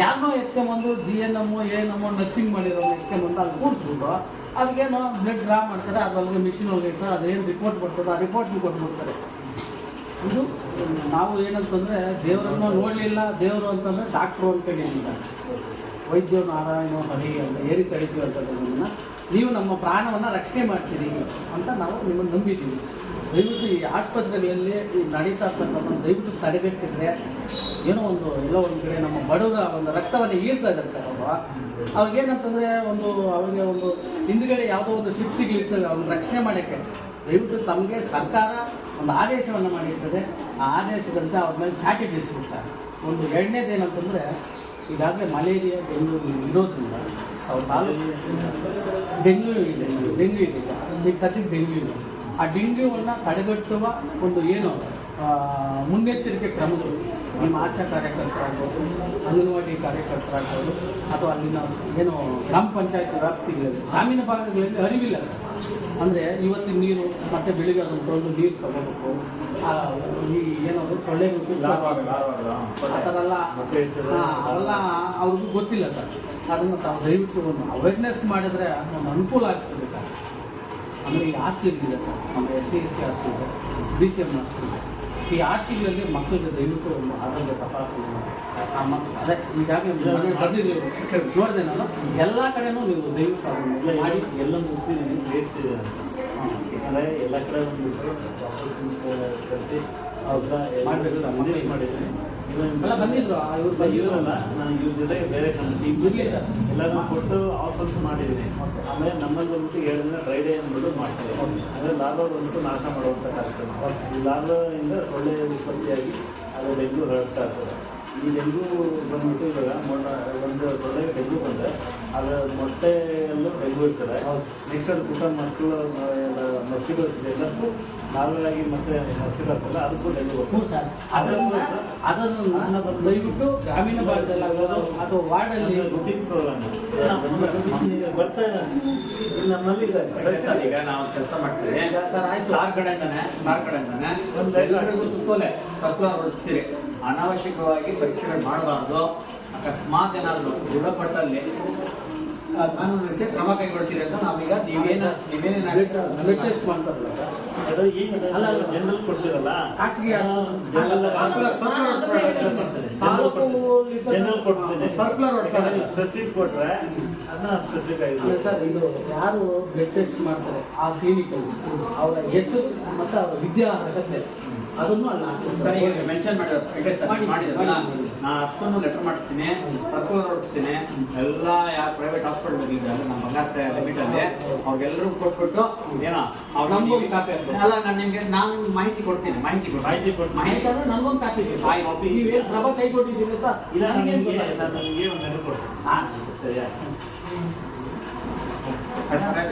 ಯಾರನ್ನೋ ಎತ್ಕೊಂಬಂದು G N M A N M nursing ಮಾಡಿರೋನು ಎತ್ಕೊಂಬಂದು ಅಲ್ಲಿ ಕೂರಿಸ್ಬಿಟ್ಟು ಅದಕ್ಕೇನೋ ಬ್ಲಡ್ ಡ್ರಾ ಮಾಡ್ತಾರೆ, ಅದ್ರೊಳಗೆ ಮಿಷಿನ್ ಒಳಗೆ ಇರ್ತಾರೆ ಅದೇನು ರಿಪೋರ್ಟ್ ಬರ್ತದೆ ಆ ರಿಪೋರ್ಟ್ ಕೊಟ್ಬಿಡ್ತಾರೆ ಇದು, ನಾವು ಏನಂತಂದರೆ ದೇವರನ್ನು ನೋಡಲಿಲ್ಲ, ದೇವರು ಅಂತಂದರೆ ಡಾಕ್ಟ್ರು ಅಂತ ವೈದ್ಯ ನಾರಾಯಣ ಹರಿ ಅಂತ ಏರಿ ಕರಿತೀವಿ ಅಂತದನ್ನು ನೀವು ನಮ್ಮ ಪ್ರಾಣವನ್ನು ರಕ್ಷಣೆ ಮಾಡ್ತೀರಿ ಅಂತ ನಾವು ನಿಮ್ಮನ್ನು ನಂಬಿದ್ದೀವಿ. ದಯವಿಟ್ಟು ಈ ಆಸ್ಪತ್ರೆಗಳಲ್ಲಿ ನಡೀತಾ ಇರ್ತಕ್ಕಂಥ ದಯವಿಟ್ಟು ತಡೆಗಟ್ಟಿದ್ರೆ ಏನೋ ಒಂದು, ಎಲ್ಲೋ ಒಂದು ಕಡೆ ನಮ್ಮ ಬಡವರ ಒಂದು ರಕ್ತವನ್ನು ಹೀರ್ತಾ ಇದ್ದಾರೆ ಸರ್ ಅವರು. ಏನಂತಂದ್ರೆ ಒಂದು ಅವರಿಗೆ ಒಂದು ಹಿಂದ್ಗಡೆ ಯಾವುದೋ ಒಂದು ಶಕ್ತಿಗಳಿರ್ತವೆ ಅವ್ರನ್ನ ರಕ್ಷಣೆ ಮಾಡೋಕ್ಕೆ. ದಯವಿಟ್ಟು ತಮಗೆ ಸರ್ಕಾರ ಒಂದು ಆದೇಶವನ್ನು ಮಾಡಿರ್ತದೆ. ಆ ಆದೇಶದಂತೆ ಅವ್ರ ಮೇಲೆ ಚಾಟಿ ಬೀಸಬೇಕು ಒಂದು ಎರಡನೇದು ಏನಂತಂದರೆ ಈಗಾಗಲೇ ಮಲೇರಿಯಾ, ಡೆಂಗ್ಯೂ ಇರೋದ್ರಿಂದ ಅವ್ರ ತಾಲೂಕು ಡೆಂಗ್ಯೂ ಇದೆ ಡೆಂಗ್ಯೂ ಇದೆ ಈಗ. ಸತ್ಯ ಡೆಂಗ್ಯೂ ಇದೆ ಆ ಡೆಂಗ್ಯೂವನ್ನು ತಡೆಗಟ್ಟುವ ಒಂದು ಏನು ಮುನ್ನೆಚ್ಚರಿಕೆ ಕ್ರಮಗಳು ನಿಮ್ಮ ಆಶಾ ಕಾರ್ಯಕರ್ತರಾಗ್ಬೋದು ಅಂಗನವಾಡಿ ಕಾರ್ಯಕರ್ತರಾಗ್ಬೋದು ಅಥವಾ ಅಲ್ಲಿನ ಏನು ಗ್ರಾಮ ಪಂಚಾಯತ್ ವ್ಯಾಪ್ತಿಗಳಲ್ಲಿ ಗ್ರಾಮೀಣ ಭಾಗಗಳಲ್ಲಿ ಅರಿವಿಲ್ಲ. ಅಂದರೆ ಇವತ್ತಿನ ನೀರು ಮತ್ತೆ ಬೆಳಿಗ್ಗೆ ಅದನ್ನು ತೊಳೆದು ನೀರು ತಗೋಬೇಕು. ಈ ಏನಾದರೂ ಸೊಳ್ಳೆ ಆ ಥರ ಎಲ್ಲ ಅವೆಲ್ಲ ಅವ್ರಿಗೂ ಗೊತ್ತಿಲ್ಲ ಸರ್. ಅದನ್ನು ತಾವು ದಯವಿಟ್ಟು ಒಂದು ಅವೇರ್ನೆಸ್ ಮಾಡಿದ್ರೆ ಒಂದು ಅನುಕೂಲ ಆಗ್ತದೆ ಸರ್. ಆಮೇಲೆ ಈ ಇದೆ ಸರ್. ನಮ್ಮ ಎಸ್ ಸಿ ಎಸ್ ಟಿ ಆಸ್ತಿ ಇದೆ ಬಿ ಸಿ ಎಂ ಆಸ್ತಿ ಇದೆ ಈ ಆಸ್ತಿಗಳಲ್ಲಿ ಮಕ್ಕಳಿಗೆ ದಯವಿಟ್ಟು ಒಂದು ಆರೋಗ್ಯ ತಪಾಸಣೆ ಅದೇ ಈಗಾಗಲೇ ನೋಡಿದೆ ನಾನು. ಎಲ್ಲ ಕಡೆನೂ ನೀವು ದಯವಿಟ್ಟು ಅದನ್ನು ಮಾಡಿ ಎಲ್ಲ ಮುಗಿಸಿ ನಿಮಗೆ ಸೇರಿಸಿದೆ ಅಂತ. ಅಂದರೆ ಎಲ್ಲ ಕಡೆ ಒಂದು ಕರೆಸಿ ಮಕ್ಕಳಿಗೆ. ಮಾಡಿದ್ದೀನಿ ಎಲ್ಲ ಬಂದಿದ್ರು ಇವ್ರು ಇವ್ರಲ್ಲ ಬಂದಿರಲ್ಲ ನಾನು ಇವ್ರ ಜೊತೆ ಬೇರೆ ಇರ್ಲಿ ಸರ್. ಎಲ್ಲರೂ ಕೊಟ್ಟು ಆಫರ್ಸ್ ಮಾಡಿದ್ದೀನಿ. ಆಮೇಲೆ ನಮ್ಮಲ್ಲಿ ಬಂದ್ಬಿಟ್ಟು ಏಳು ದಿನ ಡ್ರೈ ಡೇ ಅಂದ್ಬಿಟ್ಟು Okay. ಅಂದರೆ ಲಾರ್ವಾ ಬಂದ್ಬಿಟ್ಟು ನಾಶ ಮಾಡುವಂಥ ಕಾರ್ಯಕ್ರಮ. ಈ ಲಾರ್ವಾದಿಂದ ಸೊಳ್ಳೆ ಉತ್ಪತ್ತಿಯಾಗಿ ಅದು ಡೆಂಗ್ಯೂ ಹರಡ್ತಾ ಇರ್ತದೆ ಈ ಡೆಂಗು ಬಂದ್ಬಿಟ್ಟು ಇವಾಗ ಮೊನ್ನ ಒಂದು ಸೊಳ್ಳೆ ಡೆಂಗು ಬಂದರೆ ಅದರ ಮೊಟ್ಟೆಯಲ್ಲೂ ಡೆಂಗು ಇರ್ತದೆ. ನೆಕ್ಸ್ಟ್ ಅದು ಪುಟ್ಟ ಮಕ್ಕಳು ಮಸ್ಕಿಟೋಸ್ ಇದೆ ಎಲ್ಲಕ್ಕೂ ನಾರ್ಮಲಾಗಿ ಮತ್ತೆ ಮಸ್ಕಿಟೋ ಆಗ್ತಲ್ಲ ಅದಕ್ಕೂ ಡೆಂಗು ಹ್ಞೂ ಸರ್. ಅದನ್ನು ಅದನ್ನು ದಯವಿಟ್ಟು ಗ್ರಾಮೀಣ ಭಾಗದಲ್ಲಿ ಆಗ್ಬೋದು ಅಥವಾ ವಾರ್ಡಲ್ಲಿ ರುಟೀನ್ ಪ್ರೋಗ್ರಾಮ್ ಬರ್ತಾ ನಮ್ಮಲ್ಲಿ ಇದೆ. ಸರ್ ಈಗ ನಾವು ಕೆಲಸ ಮಾಡ್ತೀವಿ. ಸರ್, ಆಯ್ತು. ಸಾರ್ ಕಡೆಯಿಂದಾನೆ ಸಾರ್ ಕಡೆಯಿಂದಾನೆ. ಒಂದು ಎಲ್ಲರಿಗೂ ಸುತ್ತೋಲೆ. ಸರ್ಕುಲರ್ ಹೊಡಿಸ್ತೀರಿ ಅನಾವಶ್ಯಕವಾಗಿ ಪರೀಕ್ಷೆಗಳು ಮಾಡಬಾರ್ದು. ಅಕಸ್ಮಾತ್ ಏನಾದರೂ ದೃಢಪಟ್ಟಲ್ಲಿ ಆ, ಕಾನೂನು ರೀತಿ ಕ್ರಮ ಕೈಗೊಳ್ತೀರಿ ಅಂತ ನಾವೀಗ ನೀವೇನ ನೀವೇನೇನು ಮಾಡ್ತಾರಲ್ಲ ಸರ್ ಅಲ್ಲ, ಅಲ್ಲ. ಜನರಲ್ ಕೊಡ್ತೀರಲ್ಲ. ಸ್ಪೆಸಿಫಿಕ್ ಕೊಟ್ರೆ ಅದನ್ನ ಸ್ಪೆಸಿಫಿಕ್ ಆಗಿದೆ ಸರ್ ಇದು ಯಾರು ಬ್ಲಡ್ ಟೆಸ್ಟ್ ಮಾಡ್ತಾರೆ? ಆ ಕ್ಲಿನಿಕಲ್ಲಿ ಅವರ ಹೆಸರು ಮತ್ತು ಅವರ ವಿದ್ಯಾ ಅರ್ಹತೆ. ಅದನ್ನು ಅಲ್ಲಿ ಹಾಕ್ಬೇಕು. ಸರಿ ಈಗ ಮೆನ್ಷನ್ ಮಾಡಿದ್ರೆ ಮಾಡಿ, ಮಾಡಿದ್ರಲ್ಲ ನಾನು ಅಷ್ಟೊಂದು ಲೆಟರ್ ಮಾಡಿಸ್ತೀನಿ ಸರ್ಕುಲರ್ ಹೊಡಿಸ್ತೀನಿ ಎಲ್ಲ ಯಾರು ಪ್ರೈವೇಟ್ ಹಾಸ್ಪಿಟಲ್ ಇದ್ದಾರೆ ನಮ್ಮ ಬಂಗಾರ ಲಿಮಿಟ್ ಅಲ್ಲಿ ಅವ್ರಿಗೆಲ್ಲರೂ ಕೊಟ್ಬಿಟ್ಟು ಏನೋ ಅವ್ರು ನಮ್ಗೂ ನಿಮ್ಗೆ- ಕಾಪಿ ಹಾಕ್ಬೇಕು. ಅಲ್ಲ ನಾನು ನಿಮ್ಗೆ ನಾನು ಮಾಹಿತಿ ಕೊಡ್ತೀನಿ ಮಾಹಿತಿ ಕೊಡ್ತೀನಿ ಮಾಹಿತಿ ಕೊಟ್ಟು ಮಾಹಿತಿ ಯಾಕಂದ್ರೆ ನನ್ಗೊಂದು ಕಾಪಿ ಬೇಕು. ಆಯ್ತು, ನೀವು ನೀವೇನು ಪ್ರಭಾ ಕೈ ಕೊಟ್ಟಿದ್ದೀರಿ ಅಂತ ಇಲ್ಲ ನಾನು ನನಗೇನು ನಿಮಗೆ ಗೊತ್ತಾಗ್ತಿಲ್ಲ. ನಾನು ನಿಮಗೆ ಒಂದು ನೆನಪು ಕೊಡ್ತೀನಿ ಹಾ. ಸರಿಯಾ ಅಷ್ಟೇ